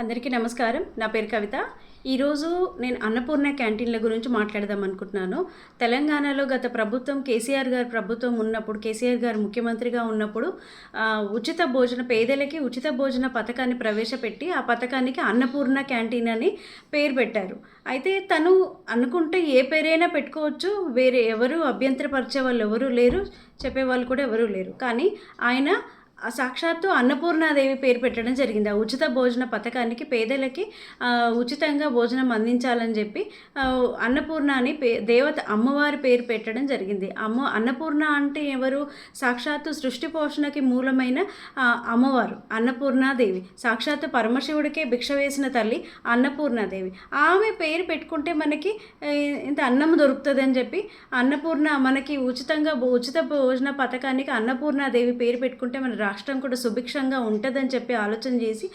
అందరికీ నమస్కారం. నా పేరు కవిత. ఈరోజు నేను అన్నపూర్ణ క్యాంటీన్ల గురించి మాట్లాడదాం అనుకుంటున్నాను. తెలంగాణలో గత ప్రభుత్వం కేసీఆర్ గారు ప్రభుత్వం ఉన్నప్పుడు కేసీఆర్ గారు ముఖ్యమంత్రిగా ఉన్నప్పుడు ఉచిత భోజన పేదలకి ఉచిత భోజన పథకాన్ని ప్రవేశపెట్టి ఆ పథకానికి అన్నపూర్ణ క్యాంటీన్ అని పేరు పెట్టారు. అయితే తను అనుకుంటే ఏ పేరైనా పెట్టుకోవచ్చు. వేరే ఎవరు అభ్యంతరపరిచే వాళ్ళు ఎవరూ లేరు చెప్పేవాళ్ళు కూడా ఎవరూ లేరు. కానీ ఆయన సాక్షాత్తు అన్నపూర్ణాదేవి పేరు పెట్టడం జరిగింది. ఆ ఉచిత భోజన పథకానికి పేదలకి ఉచితంగా భోజనం అందించాలని చెప్పి అన్నపూర్ణ అని పే దేవత అమ్మవారి పేరు పెట్టడం జరిగింది. అమ్మ అన్నపూర్ణ అంటే ఎవరు? సాక్షాత్తు సృష్టి పోషణకి మూలమైన అమ్మవారు అన్నపూర్ణాదేవి. సాక్షాత్తు పరమశివుడికే భిక్ష వేసిన తల్లి అన్నపూర్ణాదేవి. ఆమె పేరు పెట్టుకుంటే మనకి ఇంత అన్నం దొరుకుతుంది అని చెప్పి అన్నపూర్ణ మనకి ఉచితంగా ఉచిత భోజన పథకానికి అన్నపూర్ణాదేవి పేరు పెట్టుకుంటే మన రాష్ట్రం కూడా సుభిక్షంగా ఉంటుందని చెప్పి ఆలోచన చేసి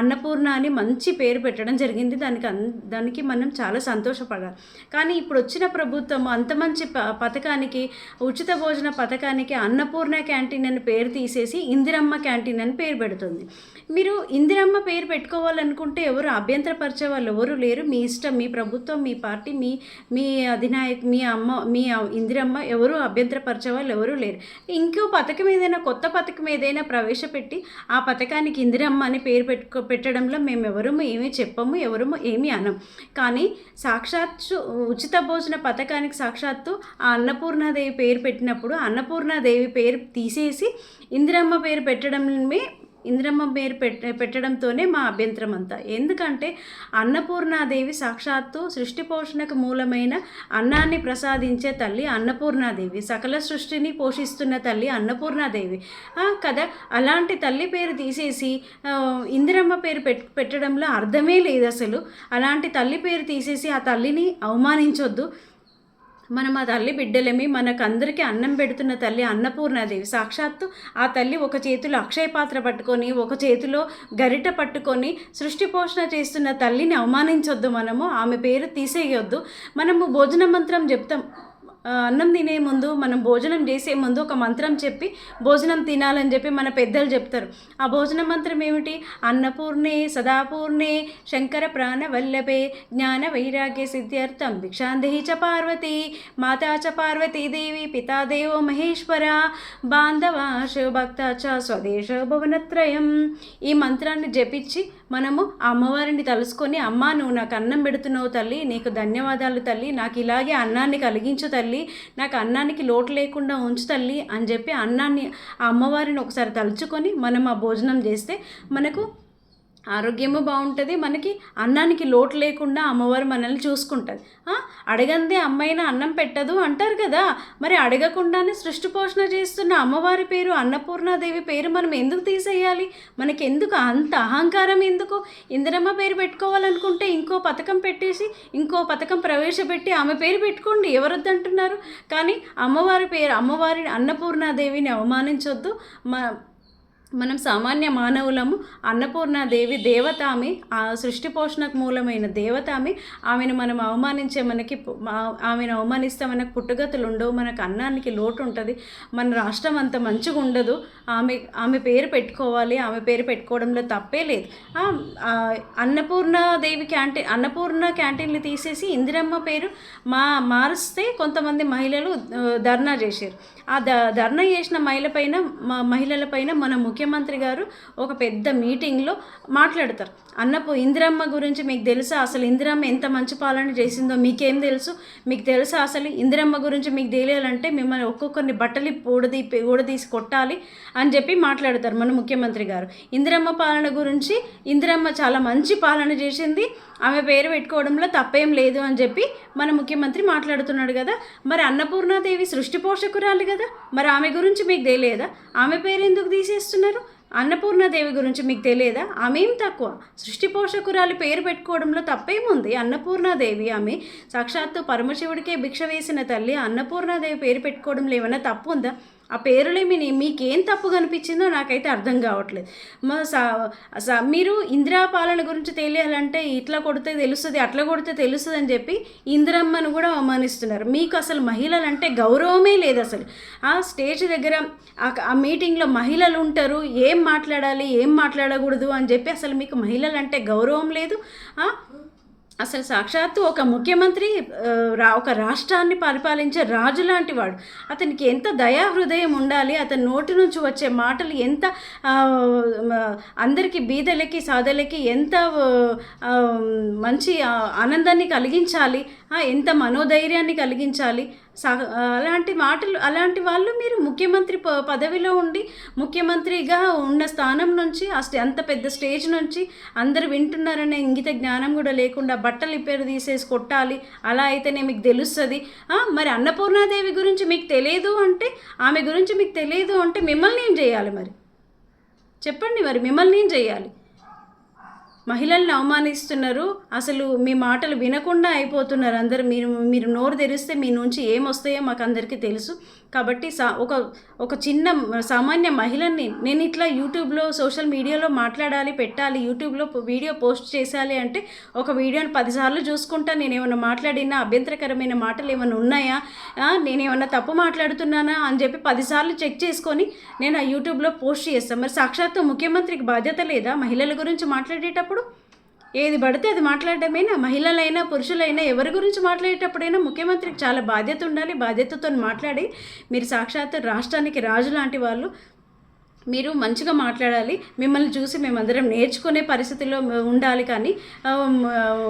అన్నపూర్ణ అని మంచి పేరు పెట్టడం జరిగింది. దానికి అన్ దానికి మనం చాలా సంతోషపడాలి. కానీ ఇప్పుడు వచ్చిన ప్రభుత్వం అంత మంచి ప పథకానికి ఉచిత భోజన పథకానికి అన్నపూర్ణ క్యాంటీన్ అని పేరు తీసేసి ఇందిరమ్మ క్యాంటీన్ అని పేరు పెడుతుంది. మీరు ఇందిరమ్మ పేరు పెట్టుకోవాలనుకుంటే ఎవరు అభ్యంతరపరిచే వాళ్ళు ఎవరు లేరు. మీ ఇష్టం మీ ప్రభుత్వం మీ పార్టీ మీ మీ అధినాయక్ మీ అమ్మ మీ ఇందిరమ్మ ఎవరు అభ్యంతరపరిచే వాళ్ళు ఎవరు లేరు. ఇంకో పథకం ఏదైనా కొత్త పథకం ఏదైనా ప్రవేశపెట్టి ఆ పథకానికి ఇందిరమ్మ అని పేరు పెట్టుకో పెట్టడంలో మేము ఎవరము ఏమీ చెప్పము ఎవరము ఏమీ అనం కానీ సాక్షాత్తు ఉచిత భోజన పథకానికి సాక్షాత్తు ఆ అన్నపూర్ణాదేవి పేరు పెట్టినప్పుడు అన్నపూర్ణాదేవి పేరు తీసేసి ఇందిరమ్మ పేరు పెట్టడమే ఇంద్రమ్మ పేరు పెట్ట పెట్టడంతోనే మా అభ్యంతరం అంతా. ఎందుకంటే అన్నపూర్ణాదేవి సాక్షాత్తు సృష్టి పోషణకు మూలమైన అన్నాన్ని ప్రసాదించే తల్లి అన్నపూర్ణాదేవి సకల సృష్టిని పోషిస్తున్న తల్లి అన్నపూర్ణాదేవి. కదా అలాంటి తల్లి పేరు తీసేసి ఇందిరమ్మ పేరు పెట్ పెట్టడంలో అర్థమే లేదు అసలు. అలాంటి తల్లి పేరు తీసేసి ఆ తల్లిని అవమానించొద్దు. మనం ఆ తల్లి బిడ్డలమి మనకందరికీ అన్నం పెడుతున్న తల్లి అన్నపూర్ణాదేవి. సాక్షాత్తు ఆ తల్లి ఒక చేతిలో అక్షయ పాత్ర పట్టుకొని ఒక చేతిలో గరిట పట్టుకొని సృష్టి పోషణ చేస్తున్న తల్లిని అవమానించొద్దు మనము ఆమె పేరు తీసేయొద్దు. మనము భోజన మంత్రం చెప్తాం అన్నం తినే ముందు మనం భోజనం చేసే ముందు ఒక మంత్రం చెప్పి భోజనం తినాలని చెప్పి మన పెద్దలు చెప్తారు. ఆ భోజన మంత్రం ఏమిటి? అన్నపూర్ణే సదాపూర్ణే శంకర ప్రాణవల్లభే జ్ఞాన వైరాగ్య సిద్ధ్యర్థం భిక్షాందేహి చ పార్వతి మాతా చ పార్వతీ దేవి పితా దేవో మహేశ్వర బాంధవా శివభక్త చ స్వదేశ భువనత్రయం. ఈ మంత్రాన్ని జపించి మనము ఆ అమ్మవారిని తలుసుకొని అమ్మా నువ్వు నాకు అన్నం పెడుతున్నావు తల్లి నీకు ధన్యవాదాలు తల్లి నాకు ఇలాగే అన్నాన్ని కలిగించు తల్లి నాకు అన్నానికి లోటు లేకుండా ఉంచు తల్లి అని చెప్పి అన్నాన్ని ఆ అమ్మవారిని ఒకసారి తలుచుకొని మనం ఆ భోజనం చేస్తే మనకు ఆరోగ్యము బాగుంటుంది మనకి అన్నానికి లోటు లేకుండా అమ్మవారు మనల్ని చూసుకుంటుంది. ఆ, అడగందే అన్నం పెట్టదు అంటారు కదా. మరి అడగకుండానే సృష్టి పోషణ చేస్తున్న అమ్మవారి పేరు అన్నపూర్ణాదేవి పేరు మనం ఎందుకు తీసేయాలి? మనకి ఎందుకు అంత అహంకారం ఎందుకు? ఇందిరమ్మ పేరు పెట్టుకోవాలనుకుంటే ఇంకో పథకం పెట్టేసి ఇంకో పథకం ప్రవేశపెట్టి ఆమె పేరు పెట్టుకోండి. ఎవరొద్దంటున్నారు? కానీ అమ్మవారి పేరు అమ్మవారి అన్నపూర్ణాదేవిని అవమానించొద్దు. మా మనం సామాన్య మానవులము అన్నపూర్ణాదేవి దేవత ఆమె ఆ సృష్టి పోషణకు మూలమైన దేవత ఆమె ఆమెను మనం అవమానించే మనకి ఆమెను అవమానిస్తే మనకు పుట్టుగతులు ఉండవు మనకు అన్నానికి లోటు ఉంటుంది మన రాష్ట్రం అంత మంచిగా ఉండదు ఆమె ఆమె పేరు పెట్టుకోవాలి ఆమె పేరు పెట్టుకోవడంలో తప్పే లేదు. అన్నపూర్ణాదేవి క్యాంటీన్ అన్నపూర్ణ క్యాంటీన్లు తీసేసి ఇందిరమ్మ పేరు మా మారుస్తే కొంతమంది మహిళలు ధర్నా చేశారు. ఆ ద ధర్నా చేసిన మహిళ పైన మహిళల పైన మన ముఖ్యమంత్రి గారు ఒక పెద్ద మీటింగ్లో మాట్లాడతారు. అన్నపు ఇందిరమ్మ గురించి మీకు తెలుసా? అసలు ఇందిరమ్మ ఎంత మంచి పాలన చేసిందో మీకేం తెలుసు? మీకు తెలుసా అసలు ఇందిరమ్మ గురించి మీకు తెలియాలంటే మిమ్మల్ని ఒక్కొక్కరిని బట్టలు ఊడదీ ఊడదీసి కొట్టాలి అని చెప్పి మాట్లాడతారు మన ముఖ్యమంత్రి గారు. ఇందిరమ్మ పాలన గురించి ఇందిరమ్మ చాలా మంచి పాలన చేసింది. ఆమె పేరు పెట్టుకోవడంలో తప్పేం లేదు అని చెప్పి మన ముఖ్యమంత్రి మాట్లాడుతున్నాడు కదా. మరి అన్నపూర్ణాదేవి సృష్టి పోషకురాలు కదా. మరి ఆమె గురించి మీకు తెలియదా? ఆమె పేరు ఎందుకు తీసేస్తున్నారు? అన్నపూర్ణాదేవి గురించి మీకు తెలియదా? ఆమె ఏం తక్కువ? సృష్టి పోషకురాలు పేరు పెట్టుకోవడంలో తప్పేముంది అన్నపూర్ణాదేవి ఆమె సాక్షాత్తు పరమశివుడికే భిక్ష వేసిన తల్లి అన్నపూర్ణాదేవి పేరు పెట్టుకోవడంలో ఏమైనా తప్పు ఉందా? ఆ పేరులో మీ మీకేం తప్పు కనిపించిందో నాకైతే అర్థం కావట్లేదు. మా సా- మీరు ఇందిరా పాలన గురించి తెలియాలంటే ఇట్లా కొడితే తెలుస్తుంది అట్లా కొడితే తెలుస్తుంది అని చెప్పి ఇందిరమ్మను కూడా అవమానిస్తున్నారు. మీకు అసలు మహిళలు అంటే గౌరవమే లేదు అసలు. ఆ స్టేజ్ దగ్గర ఆ- మీటింగ్లో మహిళలు ఉంటారు ఏం మాట్లాడాలి ఏం మాట్లాడకూడదు అని చెప్పి అసలు మీకు మహిళలు అంటే గౌరవం లేదు అసలు సాక్షాత్తు ఒక ముఖ్యమంత్రి రా ఒక రాష్ట్రాన్ని పరిపాలించే రాజు లాంటి వాడు. అతనికి ఎంత దయా హృదయం ఉండాలి అతని నోటి నుంచి వచ్చే మాటలు ఎంత అందరికీ బీదలకి సాదలకి ఎంత మంచి ఆనందాన్ని కలిగించాలి ఎంత మనోధైర్యాన్ని కలిగించాలి అలాంటి మాటలు అలాంటి వాళ్ళు మీరు ముఖ్యమంత్రి ప పదవిలో ఉండి ముఖ్యమంత్రిగా ఉన్న స్థానం నుంచి ఆ స్టే- అంత పెద్ద స్టేజ్ నుంచి అందరు వింటున్నారనే ఇంగిత జ్ఞానం కూడా లేకుండా బట్టలు ఇప్పేరు తీసేసి కొట్టాలి అలా అయితేనే మీకు తెలుస్తుంది. మరి అన్నపూర్ణాదేవి గురించి మీకు తెలియదు అంటే ఆమె గురించి మీకు తెలియదు అంటే మిమ్మల్ని ఏం చేయాలి మరి? చెప్పండి మరి మిమ్మల్ని ఏం చేయాలి? మహిళల్ని అవమానిస్తున్నారు. అసలు మీ మాటలు వినకుండా అయిపోతున్నారు అందరు. మీరు మీరు నోరు తెరిస్తే మీ నుంచి ఏమొస్తాయో మాకు అందరికీ తెలుసు. కాబట్టి సా ఒక ఒక చిన్న సామాన్య మహిళని నేను ఇట్లా యూట్యూబ్లో సోషల్ మీడియాలో మాట్లాడాలి పెట్టాలి యూట్యూబ్లో వీడియో పోస్ట్ చేసాలి అంటే ఒక వీడియోని పదిసార్లు చూసుకుంటా నేను ఏమైనా మాట్లాడినా అభ్యంతరకరమైన మాటలు ఏమైనా ఉన్నాయా? నేను ఏమైనా తప్పు మాట్లాడుతున్నానా? అని చెప్పి పదిసార్లు చెక్ చేసుకొని నేను ఆ యూట్యూబ్లో పోస్ట్ చేస్తాను మరి సాక్షాత్తు ముఖ్యమంత్రికి బాధ్యత లేదా మహిళల గురించి మాట్లాడేటప్పుడు? ఏది పడితే అది మాట్లాడటమేనా మహిళలైనా పురుషులైనా ఎవరి గురించి మాట్లాడేటప్పుడైనా ముఖ్యమంత్రికి చాలా బాధ్యత ఉండాలి. బాధ్యతతో మాట్లాడి మీరు సాక్షాత్తు రాష్ట్రానికి రాజు లాంటి వాళ్ళు మీరు మంచిగా మాట్లాడాలి. మిమ్మల్ని చూసి మేమందరం నేర్చుకునే పరిస్థితిలో ఉండాలి కానీ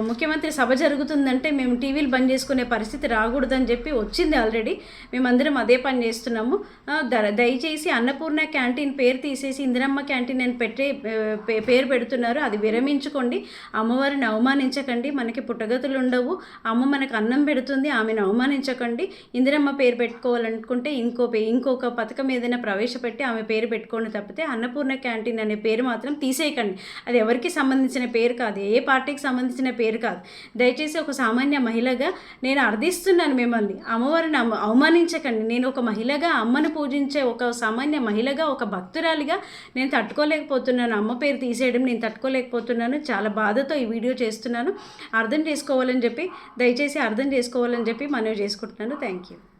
ముఖ్యమంత్రి సభ జరుగుతుందంటే మేము టీవీలు బంద్ చేసుకునే పరిస్థితి రాకూడదని చెప్పి వచ్చింది ఆల్రెడీ. మేమందరం అదే పని చేస్తున్నాము. ద- దయచేసి అన్నపూర్ణ క్యాంటీన్ పేరు తీసేసి ఇందిరమ్మ క్యాంటీన్ అని పెట్టే పేరు పెడుతున్నారు. అది విరమించుకోండి. అమ్మవారిని అవమానించకండి. మనకి పుట్టగతులు ఉండవు. అమ్మ మనకు అన్నం పెడుతుంది. ఆమెను అవమానించకండి. ఇందిరమ్మ పేరు పెట్టుకోవాలనుకుంటే ఇంకో పే ఇంకొక పథకం ఏదైనా ప్రవేశపెట్టి ఆమె పేరు పెట్టుకోండి. తప్పితే అన్నపూర్ణ క్యాంటీన్ అనే పేరు మాత్రం తీసేయకండి. అది ఎవరికి సంబంధించిన పేరు కాదు ఏ పార్టీకి సంబంధించిన పేరు కాదు. దయచేసి ఒక సామాన్య మహిళగా నేను అర్థిస్తున్నాను మిమ్మల్ని. అమ్మవారిని అవమానించకండి. నేను ఒక మహిళగా అమ్మను పూజించే ఒక సామాన్య మహిళగా ఒక భక్తురాలిగా నేను తట్టుకోలేకపోతున్నాను. అమ్మ పేరు తీసేయడం నేను తట్టుకోలేకపోతున్నాను. చాలా బాధతో ఈ వీడియో చేస్తున్నాను. అర్థం చేసుకోవాలని చెప్పి దయచేసి అర్థం చేసుకోవాలని చెప్పి మనవి చేసుకుంటున్నాను. Thank you.